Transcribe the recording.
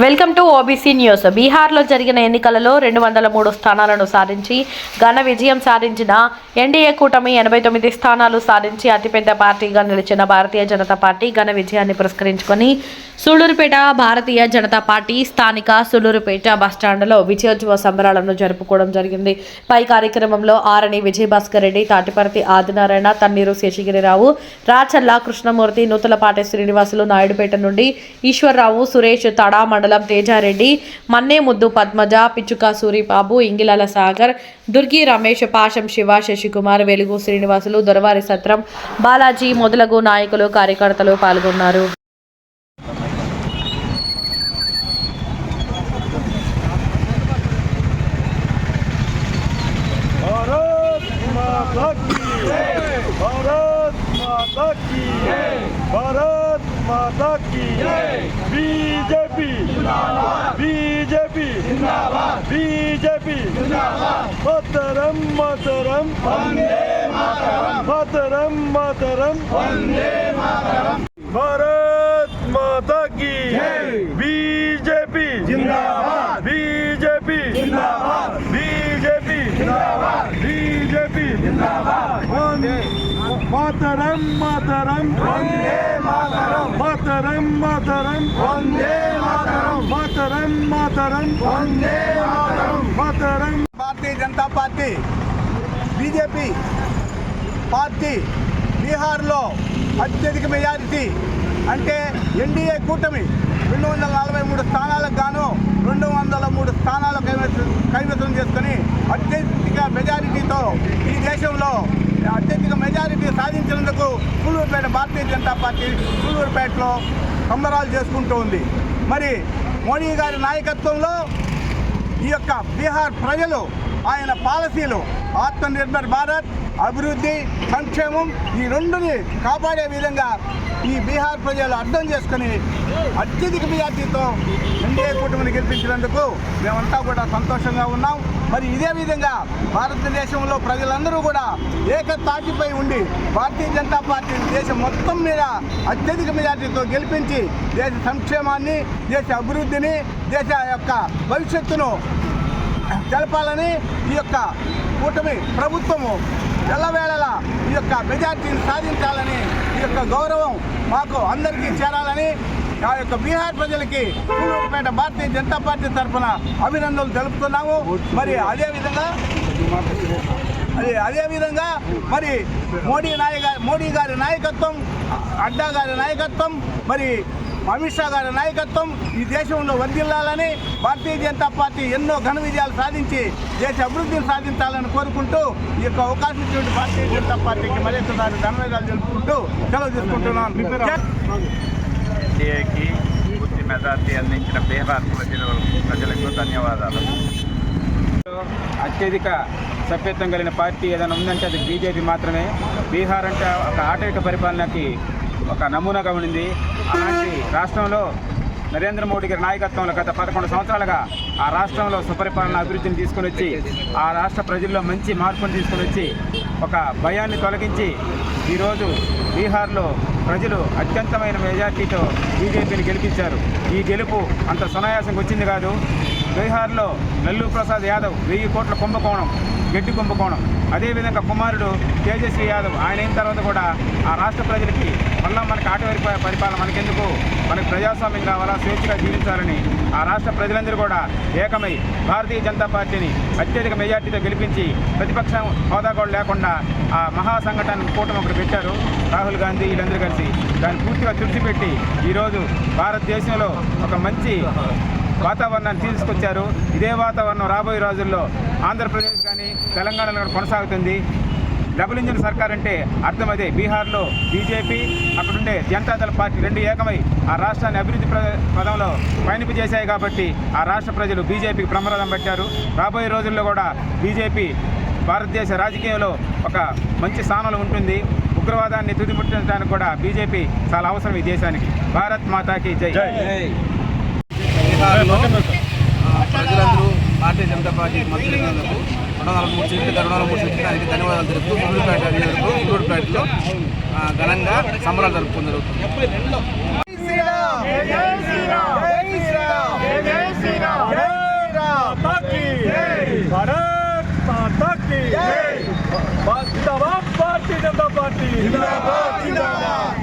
Welcome to OBC news బీహార్లో జరిగిన ఎన్నికలలో రెండు వందల మూడు స్థానాలను సాధించి ఘన విజయం సాధించిన ఎన్డీఏ కూటమి ఎనభై తొమ్మిది స్థానాలు సాధించి అతిపెద్ద పార్టీగా నిలిచిన భారతీయ జనతా పార్టీ ఘన విజయాన్ని పురస్కరించుకొని సూళ్ళూరుపేట భారతీయ జనతా పార్టీ స్థానిక సూళ్ళూరుపేట బస్టాండ్లో విజయోత్సవ సంబరాలను జరుపుకోవడం జరిగింది. పై కార్యక్రమంలో ఆరణి విజయభాస్కర్ రెడ్డి తాటిపర్తి ఆదినారాయణ తన్నీరు శేషగిరిరావు రాచల్ల కృష్ణమూర్తి నూతలపాటి శ్రీనివాసులు నాయుడుపేట నుండి ఈశ్వర్రావు సురేష్ తడా మండలం తేజారెడ్డి మన్నే ముద్దు పద్మజ పిచ్చుక సూరిబాబు ఇంగిలాల సాగర్ దుర్గి రమేష్ పాశం శివ శశికుమార్ వెలుగు శ్రీనివాసులు దొరవారి సత్రం బాలాజీ మొదలగు నాయకులు కార్యకర్తలు పాల్గొన్నారు भारत माता की भारत మదకి బీజేపీ బీజేపీ బీజేపీ మతరం మతరం మతరం మతరం భారత్ మాతకి మాతరం మాతరం వందే మాతరం. మాతరం మాతరం వందే మాతరం. మాతరం మాతరం వందే మాతరం. జనతా పార్టీ బీజేపీ పార్టీ బీహార్లో అత్యధిక మెజారిటీ అంటే ఎన్డీఏ కూటమి రెండు వందల నలభై మూడు స్థానాలు సాధించినందుకు సూళ్ళూరుపేట భారతీయ జనతా పార్టీ సూళ్ళూరుపేటలో సంబరాలు చేసుకుంటూ ఉంది. మరి మోడీ గారి నాయకత్వంలో ఈ యొక్క బీహార్ ప్రజలు ఆయన పాలసీలు ఆత్మనిర్భర్ భారత్ అభివృద్ధి సంక్షేమం ఈ రెండుని కాపాడే విధంగా ఈ బీహార్ ప్రజలు అర్థం చేసుకుని అత్యధిక మెజార్టీతో ఎన్డీఏ కూటమిని గెలిపించినందుకు మేమంతా కూడా సంతోషంగా ఉన్నాం. మరి ఇదే విధంగా భారతదేశంలో ప్రజలందరూ కూడా ఏకతాటిపై ఉండి భారతీయ జనతా పార్టీని దేశం మొత్తం మీద అత్యధిక మెజార్టీతో గెలిపించి దేశ సంక్షేమాన్ని దేశ అభివృద్ధిని దేశ యొక్క భవిష్యత్తును తెలపాలని ఈ యొక్క కూటమి ప్రభుత్వము ఎల్లవేళలా ఈ యొక్క మెజార్టీని సాధించాలని ఈ యొక్క గౌరవం మాకు అందరికీ చేరాలని ఆ యొక్క బీహార్ ప్రజలకి సూళ్ళూరుపేట భారతీయ జనతా పార్టీ తరఫున అభినందనలు తెలుపుతున్నాము. మరి అదేవిధంగా అది అదేవిధంగా మరి మోడీ నాయక మోడీ గారి నాయకత్వం అడ్డా గారి నాయకత్వం మరి అమిత్ షా గారి నాయకత్వం ఈ దేశంలో వర్ధిల్లాలని భారతీయ జనతా పార్టీ ఎన్నో ఘన విజయాలు సాధించి దేశ అభివృద్ధిని సాధించాలని కోరుకుంటూ ఈ యొక్క అవకాశం ఇచ్చినటువంటి భారతీయ జనతా పార్టీకి మరొకసారి ధన్యవాదాలు తెలుపుకుంటూ సెలవు తీసుకుంటున్నాను. ఎన్డీఏకి పూర్తి మెజార్టీ అందించిన బీహార్ ప్రజలు ప్రజలకు ధన్యవాదాలు. అత్యధిక సభ్యత్వం కలిగిన పార్టీ ఏదైనా ఉందంటే అది బీజేపీ మాత్రమే. బీహార్ అంటే ఒక ఆటవిక పరిపాలనకి ఒక నమూనాగా ఉండింది అలాంటి రాష్ట్రంలో నరేంద్ర మోడీ గారి నాయకత్వంలో గత పదకొండు సంవత్సరాలుగా ఆ రాష్ట్రంలో సుపరిపాలన అభివృద్ధిని తీసుకొని వచ్చి ఆ రాష్ట్ర ప్రజల్లో మంచి మార్పును తీసుకొని వచ్చి ఒక భయాన్ని తొలగించి ఈరోజు బీహార్లో ప్రజలు అత్యంతమైన మెజార్టీతో బీజేపీని గెలిపించారు. ఈ గెలుపు అంత సునాయాసంగా వచ్చింది కాదు. బీహార్లో లల్లూ ప్రసాద్ యాదవ్ వెయ్యి కోట్ల కుంభకోణం గడ్డి కుంభకోణం. అదేవిధంగా కుమారుడు తేజస్వి యాదవ్ ఆయన అయిన తర్వాత కూడా ఆ రాష్ట్ర ప్రజలకి మళ్ళా మనకి ఆటవారి పరిపాలన మనకెందుకు? మనకు ప్రజాస్వామ్యం కావాలా? స్వేచ్ఛగా జీవించాలని ఆ రాష్ట్ర ప్రజలందరూ కూడా ఏకమై భారతీయ జనతా పార్టీని అత్యధిక మెజార్టీతో గెలిపించి ప్రతిపక్షం హోదా కూడా లేకుండా ఆ మహా సంఘటన కూటమి ఒకటి పెట్టారు. రాహుల్ గాంధీ వీళ్ళందరూ కలిసి దాన్ని పూర్తిగా తుడిచిపెట్టి ఈరోజు భారతదేశంలో ఒక మంచి వాతావరణాన్ని తీసుకొచ్చారు. ఇదే వాతావరణం రాబోయే రోజుల్లో ఆంధ్రప్రదేశ్ కానీ తెలంగాణలో కొనసాగుతుంది. డబుల్ ఇంజిన్ సర్కార్ అంటే అర్థం అదే. బీహార్లో బీజేపీ అక్కడుండే జనతాదళ పార్టీ రెండు ఏకమై ఆ రాష్ట్రాన్ని అభివృద్ధి పదంలో పయనింపు చేశాయి కాబట్టి ఆ రాష్ట్ర ప్రజలు బీజేపీకి ప్రమాదం పెట్టారు. రాబోయే రోజుల్లో కూడా బీజేపీ భారతదేశ రాజకీయంలో ఒక మంచి స్థానంలో ఉంటుంది. ఉగ్రవాదాన్ని తుదిముట్టడానికి కూడా బీజేపీ చాలా అవసరం ఈ దేశానికి. భారత్ మాతాకి జై. జై. తెలంగాణలో ప్రజలందరూ భారతీయ జనతా పార్టీ మంత్రులకు రెండు వందల మూడు సీట్లు రెండు వందల మూడు సీట్లు దానికి ధన్యవాదాలు తెలుపుతూ సూర్యుడుపేట నియోజకవర్గం సూర్యుడుపేటలో ఘనంగా సంబరాలు జరుపుకోవడం జరుగుతుంది भारतीय जनता